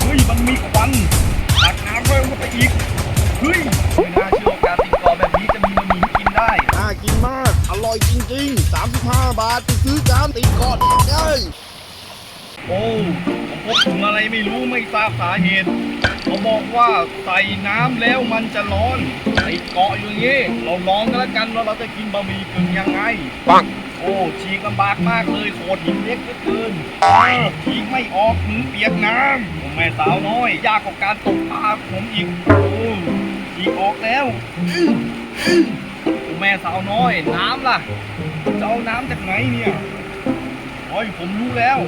เฮ้ย มันมีควันตักน้ำเพิ่มเข้าไปอีก เฮ้ยไม่น่าเชื่อว่าการติดเกาะแบบนี้จะมีบะหมี่ให้กินได้ น่ากินมาก อร่อยจริงๆ 35 บาทไปซื้อจานติดเกอดได้โอ้ผมพบถุงอะไรไม่รู้ไม่ทราบสาเหตุ เขาบอกว่าใส่น้ำแล้วมันจะร้อนติดเกาะอยู่อย่างนี้ เราลองกันแล้วกันว่าเราจะกินบะหมี่กึ่งยังไง ปัง โอ้ฉีกลำบากมากเลยโขดหินเล็กเหลือเกินอ้าวฉีก ไม่ออกมือเปียกน้ำผมแม่สาวน้อย ยากกว่าการตกปลาผมอีกโอ้ฉีกออกแล้วผมแม่สาวน้อย น้ำล่ะจะเอาน้ำจากไหนเนี่ยโอ้ยผมรู้แล้ว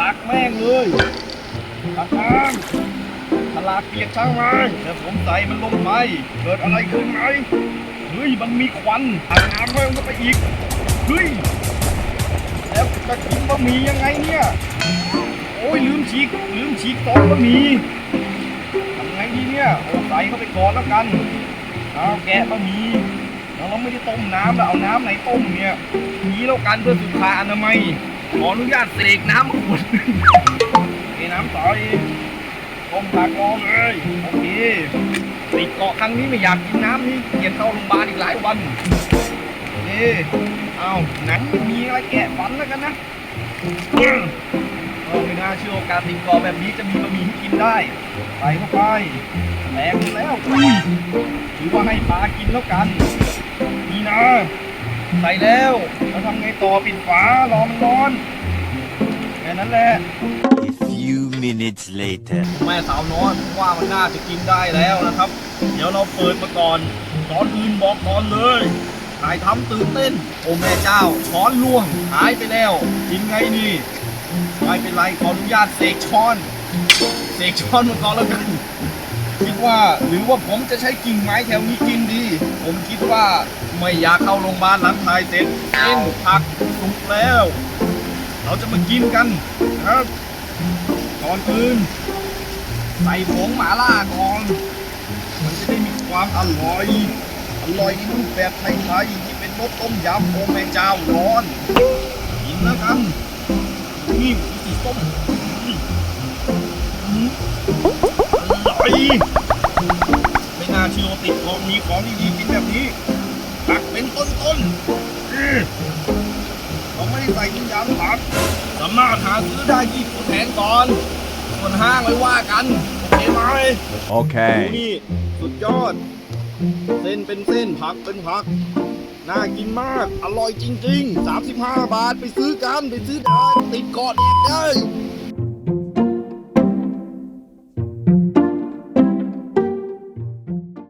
ตักแม่งเลยตักน้ำตลาดเปียกช่างมันแต่ผมใส่มันลงไปเกิดอะไรขึ้นไหมเฮ้ยมันมีควันตักน้ำเพิ่มเข้าไปอีกเฮ้ยแล้วจะกินบะหมี่ยังไงเนี่ย ยลืมฉีกลืมฉีกซอสบะหมี่ทำไงดีเนี่ยโอ้ใส่เข้าไปก่อนแล้วกันเอาแกะบะหมี่แล้วเราไม่ได้ต้มน้ำแล้วเอาน้ำไหนต้มเนี่ยนี้แล้วกันเพื่อสุขอนามัยขออนุญาตเสกน้ำขวดเทน้ำใส่ต้มผักรอเลยโอเคติดเกาะครั้งนี้ไม่อยากกินน้ำนี่เกียนเข้าโรงพยาบาลอีกหลายวันนี่เอาหนังมีอะไรแกะฟันแล้วกันนะ เออไม่น่าเชื่อว่าการติดกรอบแบบนี้จะมีบะหมี่ให้กินได้ใส่เข้าไปแตกหมดแล้วอุ้ยถือว่าให้ปลากินแล้วกัน นี่นะ ใส่แล้วแล้วทำไงต่อปิดฝารอมันร้อนแค่นั้นแหละ A few minutes later. แม่สาวน้อยผมว่ามันน่าจะกินได้แล้วนะครับ เดี๋ยวเราเปิดมาก่อนตอนอื่นบอกก่อนเลยถ่ายทำตื่นเต้น โอ้แม่เจ้าช้อนล่วงหายไปแล้วกินไงนี่ ไม่เป็นไรขออนุญาตเสกช้อน เสกช้อนมาก่อนแล้วกันคิดว่าหรือว่าผมจะใช้กิ่งไม้แถวนี้กินดี ผมคิดว่าไม่อยากเข้าโรงพยาบาลหลังถ่ายเสร็จเอ็นผักสุกแล้ว เราจะมากินกันครับก่อนอื่นใส่ผงหมาล่าก่อน มันจะได้มีความอร่อย อร่อยในรูปแบบไทยๆที่เป็นรสต้มยำโอแมเจ้าร้อนกินแล้วกันนี่ สีส้มอืมอร่อยไม่น่าเชื่อว่าติดของมีของดีๆกินแบบนี้ตักเป็นต้นๆอื้อเราไม่ได้ใส่น้ำยำผักสามารถหาซื้อได้ที่ผู้แทนก่อนส่วนห้างไว้ว่ากัน โอเคไหม Okay. นี่ สุดยอด เส้นเป็นเส้นผักเป็นผัก น่ากินมาก อร่อยจริง ๆ 35 บาทไปซื้อกัน ไปซื้อได้ติดเกอดได้